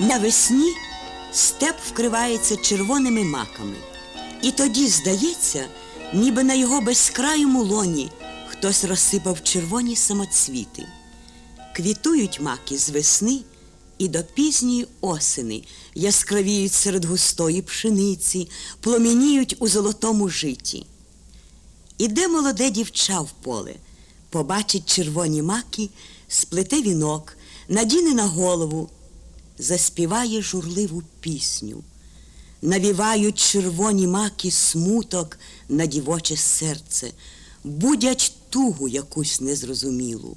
Навесні степ вкривається червоними маками. І тоді здається, ніби на його безкрайому лоні хтось розсипав червоні самоцвіти. Квітують маки з весни і до пізньої осени яскравіють серед густої пшениці, пломініють у золотому житі. Іде молоде дівча в поле, побачить червоні маки, сплете вінок, надіне на голову, заспіває журливу пісню. Навівають червоні маки смуток на дівоче серце, будять тугу якусь незрозумілу.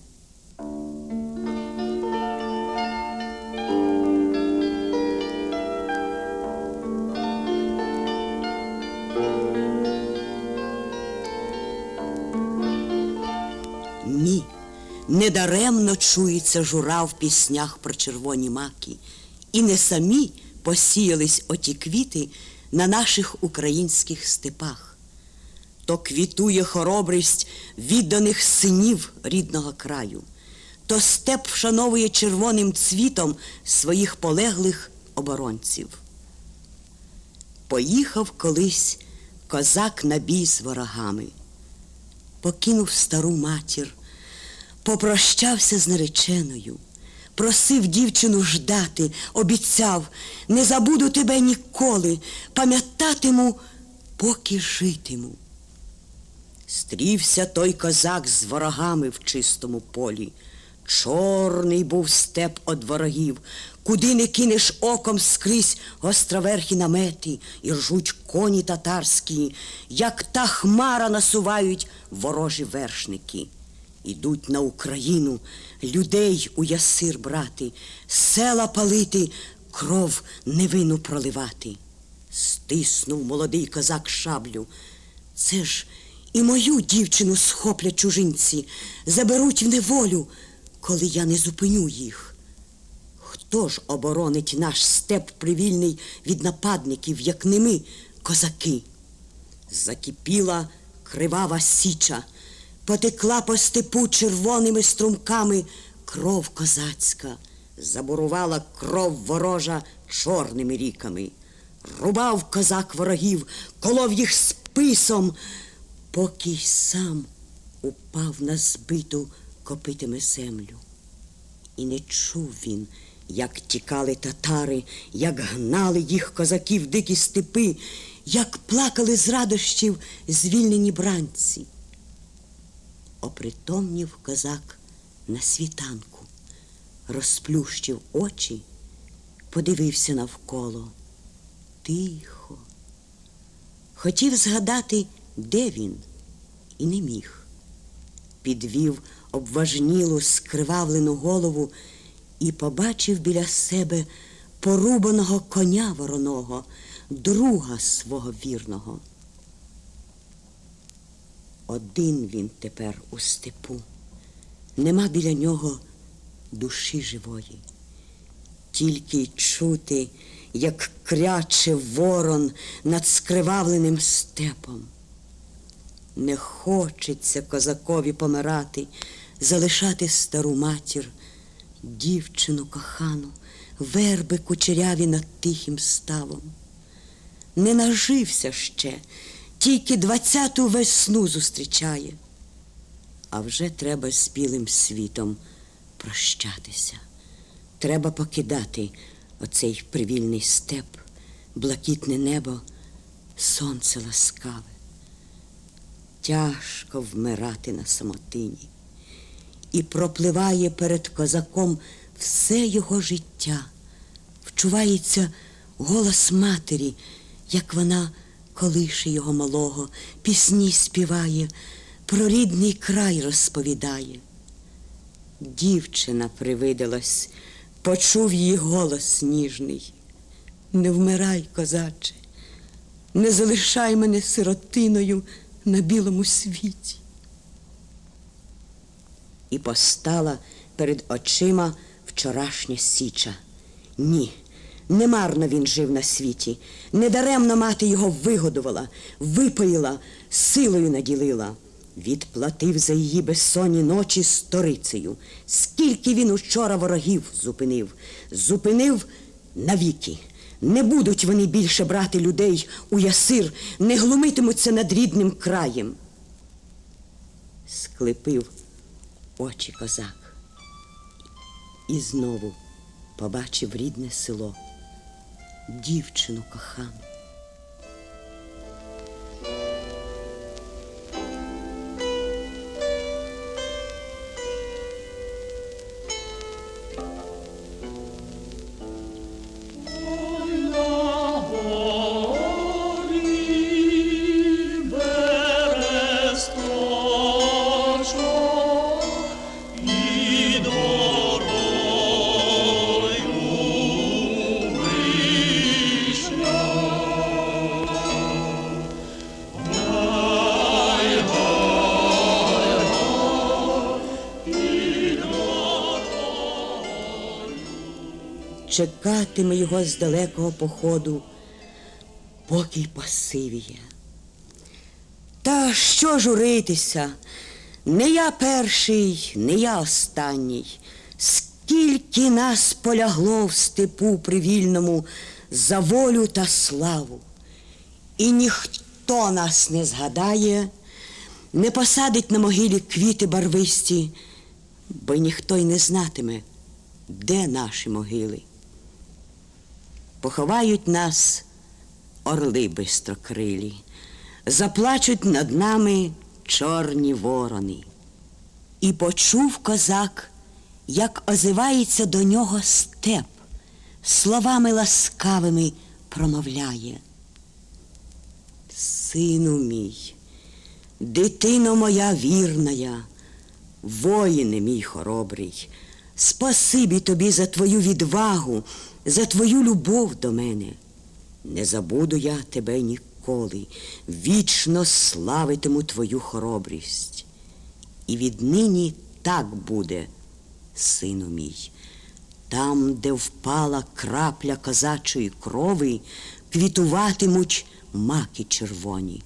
Ні, недаремно чується жура в піснях про червоні маки. І не самі посіялись оті квіти на наших українських степах. То квітує хоробрість відданих синів рідного краю, то степ вшановує червоним цвітом своїх полеглих оборонців. Поїхав колись козак на бій з ворогами покинув стару матір, попрощався з нареченою, просив дівчину ждати, обіцяв, не забуду тебе ніколи, пам'ятатиму, поки житиму. Стрівся той козак з ворогами в чистому полі. Чорний був степ од ворогів, куди не кинеш оком скрізь гостроверхі намети і ржуть коні татарські, як та хмара насувають ворожі вершники. Ідуть на Україну людей у ясир брати, села палити, кров невину проливати. Стиснув молодий козак шаблю. Це ж і мою дівчину схоплять чужинці, заберуть в неволю, коли я не зупиню їх. Хто ж оборонить наш степ привільний від нападників, як не ми, козаки? Закипіла кривава січа, потекла по степу червоними струмками кров козацька, забурувала кров ворожа чорними ріками. Рубав козак ворогів, колов їх списом, поки й сам упав на збиту копитами землю. І не чув він, як тікали татари, як гнали їх козаків дикі степи, як плакали з радощів звільнені бранці. Опритомнів козак на світанку, розплющив очі, подивився навколо. Тихо. Хотів згадати, де він, і не міг. Підвів обважнілу, скривавлену голову і побачив біля себе порубаного коня вороного, друга свого вірного. Один він тепер у степу, нема біля нього душі живої. Тільки й чути, як кряче ворон над скривавленим степом. Не хочеться козакові помирати, залишати стару матір, дівчину кохану, верби кучеряві над тихим ставом. Не нажився ще, тільки двадцяту весну зустрічає, а вже треба з білим світом прощатися. Треба покидати оцей привільний степ, блакитне небо, сонце ласкаве. Тяжко вмирати на самотині. І пропливає перед козаком все його життя. Вчувається голос матері, як вона колише його малого, пісні співає, про рідний край розповідає. Дівчина привидалась, почув її голос ніжний. Не вмирай, козаче, не залишай мене сиротиною на білому світі. І постала перед очима вчорашня січа. Ні, немарно він жив на світі, недаремно мати його вигодувала, випоїла, силою наділила. Відплатив за її безсонні ночі сторицею. Скільки він учора ворогів зупинив, зупинив навіки. Не будуть вони більше брати людей у ясир, не глумитимуться над рідним краєм. Склепив очі козак і знову побачив рідне село, дівчину кохану. Чекатиме його з далекого походу, поки й посивіє. Та що журитися? Не я перший, не я останній. Скільки нас полягло в степу привільному за волю та славу. І ніхто нас не згадає, не посадить на могилі квіти барвисті, бо ніхто й не знатиме, де наші могили. Поховають нас орли бистрокрилі, заплачуть над нами чорні ворони. І почув козак, як озивається до нього степ, словами ласкавими промовляє. Сину мій, дитино моя вірная, воїне мій хоробрий, спасибі тобі за твою відвагу, за твою любов до мене. Не забуду я тебе ніколи, вічно славитиму твою хоробрість. І віднині так буде, сину мій. Там, де впала крапля козачої крови, квітуватимуть маки червоні.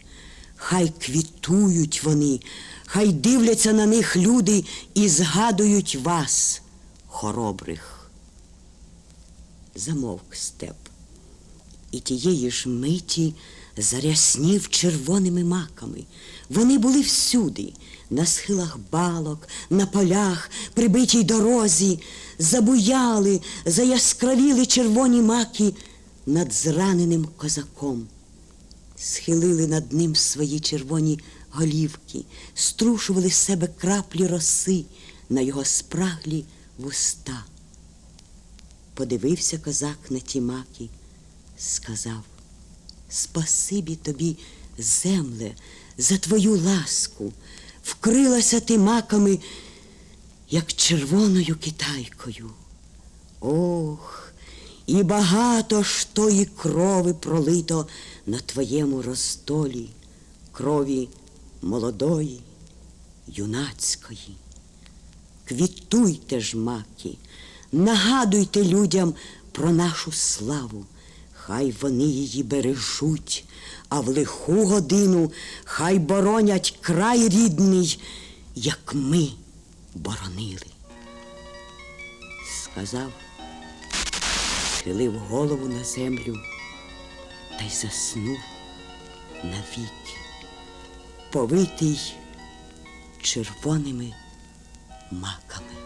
Хай квітують вони, хай дивляться на них люди і згадують вас, хоробрих. Замовк степ. І тієї ж миті заряснів червоними маками. Вони були всюди, на схилах балок, на полях, прибитій дорозі, забуяли, заяскравіли червоні маки над зраненим козаком. Схилили над ним свої червоні голівки, струшували з себе краплі роси на його спраглі вуста. Подивився козак на ті маки, сказав Спасибі тобі, земле, за твою ласку. Вкрилася ти маками, як червоною китайкою. Ох, і багато ж тої крови пролито на твоєму роздолі, крові молодої, юнацької. Квітуйте ж, маки, нагадуйте людям про нашу славу. Хай вони її бережуть, а в лиху годину хай боронять край рідний, як ми боронили. Сказав, схилив голову на землю та й заснув навіки, повитий червоними маками.